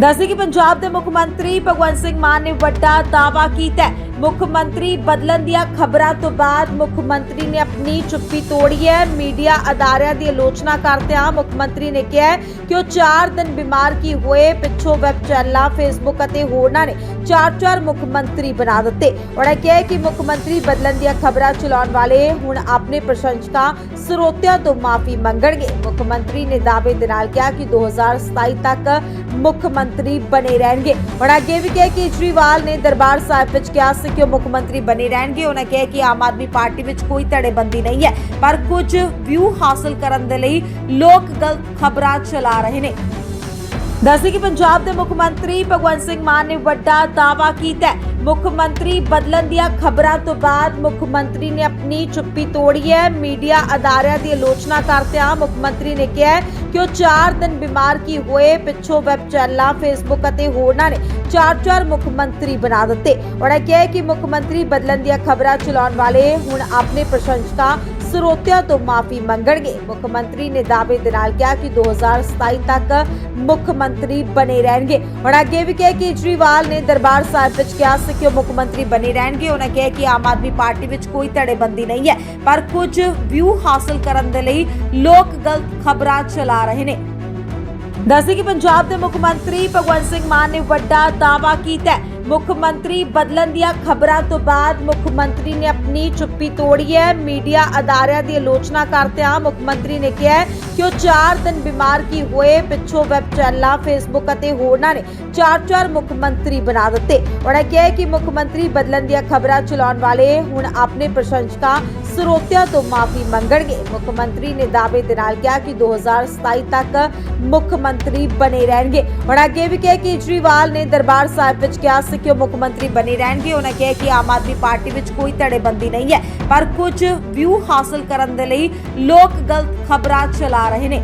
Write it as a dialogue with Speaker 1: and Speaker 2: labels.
Speaker 1: ਦੱਸਦੇ ਕਿ ਪੰਜਾਬ ਦੇ ਮੁੱਖ ਮੰਤਰੀ ਭਗਵੰਤ ਸਿੰਘ ਮਾਨ ਨੇ ਵੱਡਾ ਦਾਅਵਾ ਕੀਤਾ ਹੈ। ਮੁੱਖ ਮੰਤਰੀ ਬਦਲਣ ਦੀਆਂ ਖਬਰਾਂ ਤੋਂ ਬਾਅਦ ਮੁੱਖ ਮੰਤਰੀ ਨੇ ਆਪਣੀ ਚੁੱਪੀ ਤੋੜੀ ਹੈ। ਮੀਡੀਆ ਅਦਾਰਿਆਂ ਦੀ ਆਲੋਚਨਾ ਕਰਦਿਆਂ ਮੁੱਖ ਮੰਤਰੀ ਨੇ ਕਿਹਾ ਕਿ ਉਹ 4 ਦਿਨ ਬਿਮਾਰ ਕੀ ਹੋਏ, ਪਿੱਛੋਂ ਵੈਬ ਚੈਨਲਾਂ, ਫੇਸਬੁੱਕ ਅਤੇ ਹੋਰਨਾਂ ਨੇ ਚਾਰ ਚਾਰ ਮੁੱਖ ਮੰਤਰੀ ਬਣਾ ਦਿੱਤੇ। ਉਹਨਾਂ ਕਿਹਾ ਕਿ ਮੁੱਖ ਮੰਤਰੀ ਬਦਲਣ ਦੀਆਂ ਖਬਰਾਂ ਚਲਾਉਣ ਵਾਲੇ ਹੁਣ ਆਪਣੇ ਪ੍ਰਸ਼ੰਸਕਾਂ ਸਰੋਤਿਆਂ ਤੋਂ ਮਾਫੀ ਮੰਗਣਗੇ। ਮੁੱਖ ਮੰਤਰੀ ਨੇ ਦਾਅਵੇ ਦੇ ਨਾਲ ਕਿਹਾ ਕਿ 2027 ਤੱਕ ਮੁੱਖ ਮੰਤਰੀ ਬਣੇ ਰਹਿਣਗੇ। ਉਹਨਾਂ ਅੱਗੇ ਵੀ ਕਿਹਾ ਕਿ ਕੇਜਰੀਵਾਲ ਨੇ ਦਰਬਾਰ ਸਾਹਿਬ ਵਿੱਚ ਕਿਹਾ ਸੀ ਕਿ ਉਹ ਮੁੱਖ ਮੰਤਰੀ ਬਣੇ ਰਹਿਣਗੇ। ਉਹਨਾਂ ਕਿਹਾ ਕਿ ਆਮ ਆਦਮੀ ਪਾਰਟੀ ਵਿੱਚ ਕੋਈ ਧੜੇਬੰਦੀ ਨਹੀਂ ਹੈ, ਪਰ ਕੁਝ ਵਿਊ ਹਾਸਲ ਕਰਨ ਦੇ ਲਈ ਲੋਕ ਗਲਤ ਖਬਰਾਂ ਚਲਾ ਰਹੇ ਨੇ। ਦੱਸਦੇ ਕਿ ਪੰਜਾਬ ਦੇ ਮੁੱਖ ਮੰਤਰੀ ਭਗਵੰਤ ਸਿੰਘ ਮਾਨ ਨੇ ਵੱਡਾ ਦਾਅਵਾ ਕੀਤਾ ਹੈ। ਮੁੱਖ ਮੰਤਰੀ ਬਦਲਣ ਦੀਆਂ ਖਬਰਾਂ ਤੋਂ ਬਾਅਦ ਮੁੱਖ ਮੰਤਰੀ ਨੇ ਆਪਣੀ ਚੁੱਪੀ ਤੋੜੀ ਹੈ। ਮੀਡੀਆ ਅਦਾਰਿਆਂ ਦੀ ਆਲੋਚਨਾ ਕਰਦਿਆਂ ਮੁੱਖ ਮੰਤਰੀ ਨੇ ਕਿਹਾ ਕਿ ਉਹ 4 ਦਿਨ ਬਿਮਾਰ ਕੀ ਹੋਏ, ਪਿੱਛੋਂ ਵੈਬ ਚੈਨਲਾਂ, ਫੇਸਬੁੱਕ ਅਤੇ ਹੋਰਨਾਂ ਨੇ ਚਾਰ ਚਾਰ ਮੁੱਖ ਮੰਤਰੀ ਬਣਾ ਦਿੱਤੇ। ਉਹਨਾਂ ਕਿਹਾ ਕਿ ਮੁੱਖ ਮੰਤਰੀ ਬਦਲਣ ਦੀਆਂ ਖਬਰਾਂ ਚਲਾਉਣ ਵਾਲੇ ਹੁਣ ਆਪਣੇ ਪ੍ਰਸ਼ੰਸਕਾਂ ਸਰੋਤਿਆਂ ਤੋਂ ਮਾਫੀ ਮੰਗਣਗੇ। ਮੁੱਖ ਮੰਤਰੀ ਨੇ ਦਾਅਵੇ ਦੇ ਨਾਲ ਕਿਹਾ ਕਿ 2027 ਤੱਕ ਮੁੱਖ ਮੰਤਰੀ ਬਣੇ ਰਹਿਣਗੇ। ਹੁਣ ਅੱਗੇ ਵੀ ਕਿਹਾ ਕਿ ਕੇਜਰੀਵਾਲ ਨੇ ਦਰਬਾਰ ਸਾਹਿਬ ਵਿੱਚ ਕਿਹਾ ਸੀ ਕਿ ਉਹ ਮੁੱਖ ਮੰਤਰੀ ਬਣੇ ਰਹਿਣਗੇ। ਉਹਨਾਂ ਕਿਹਾ ਕਿ ਆਮ ਆਦਮੀ ਪਾਰਟੀ ਵਿੱਚ ਕੋਈ ਧੜੇਬੰਦੀ ਨਹੀਂ ਹੈ, ਪਰ ਕੁਝ ਵਿਊ ਹਾਸਲ ਕਰਨ ਦੇ ਲਈ ਲੋਕ ਗਲਤ ਖਬਰਾਂ ਚਲਾ ਰਹੇ ਨੇ। ਦੱਸਦੇ ਕਿ ਪੰਜਾਬ ਦੇ ਮੁੱਖ ਮੰਤਰੀ ਭਗਵੰਤ ਸਿੰਘ ਮਾਨ ਨੇ ਵੱਡਾ ਦਾਅਵਾ ਕੀਤਾ ਹੈ। ਮੁੱਖ ਮੰਤਰੀ ਬਦਲਣ ਦੀਆਂ ਖਬਰਾਂ ਤੋਂ ਬਾਅਦ ਮੁੱਖ ਮੰਤਰੀ ਨੇ ਆਪਣੀ ਚੁੱਪੀ ਤੋੜੀ ਹੈ। ਮੀਡੀਆ ਅਦਾਰਿਆਂ ਦੀ ਆਲੋਚਨਾ ਕਰਦਿਆਂ ਮੁੱਖ ਮੰਤਰੀ ਨੇ ਕਿਹਾ ਕਿ ਉਹ 4 ਦਿਨ ਬਿਮਾਰ ਕੀ ਹੋਏ, ਪਿੱਛੋਂ ਵੈਬ ਚੈਨਲਾਂ, ਫੇਸਬੁੱਕ ਅਤੇ ਹੋਰਨਾਂ ਨੇ ਚਾਰ ਚਾਰ ਮੁੱਖ ਮੰਤਰੀ ਬਣਾ ਦਿੱਤੇ। ਉਹਨਾਂ ਕਿਹਾ ਕਿ ਮੁੱਖ ਮੰਤਰੀ ਬਦਲਣ ਦੀਆਂ ਖਬਰਾਂ ਚਲਾਉਣ ਵਾਲੇ ਹੁਣ ਆਪਣੇ ਪ੍ਰਸ਼ੰਸਕਾਂ ਸਰੋਤਿਆਂ ਤੋਂ ਮਾਫੀ ਮੰਗਣਗੇ। ਮੁੱਖ ਮੰਤਰੀ ਨੇ ਦਾਅਵੇ ਦੇ ਨਾਲ ਕਿਹਾ ਕਿ 2027 ਤੱਕ ਮੁੱਖ ਮੰਤਰੀ ਬਣੇ ਰਹਿਣਗੇ। ਉਹਨਾਂ ਅੱਗੇ ਵੀ ਕਿਹਾ ਕਿ ਕੇਜਰੀਵਾਲ ਨੇ ਦਰਬਾਰ ਸਾਹਿਬ ਵਿੱਚ ਕਿਹਾ ਸੀ ਕਿ ਉਹ ਮੁੱਖ ਮੰਤਰੀ ਬਣੇ ਰਹਿਣਗੇ। ਉਹਨਾਂ ਕਿਹਾ ਕਿ ਆਮ ਆਦਮੀ ਪਾਰਟੀ ਵਿੱਚ ਕੋਈ ਧੜੇਬੰਦੀ ਨਹੀਂ ਹੈ, ਪਰ ਕੁਝ ਵਿਊ ਹਾਸਲ ਕਰਨ ਦੇ ਲਈ ਲੋਕ ਗਲਤ ਖਬਰਾਂ ਚਲਾ ਰਹੇ ਨੇ।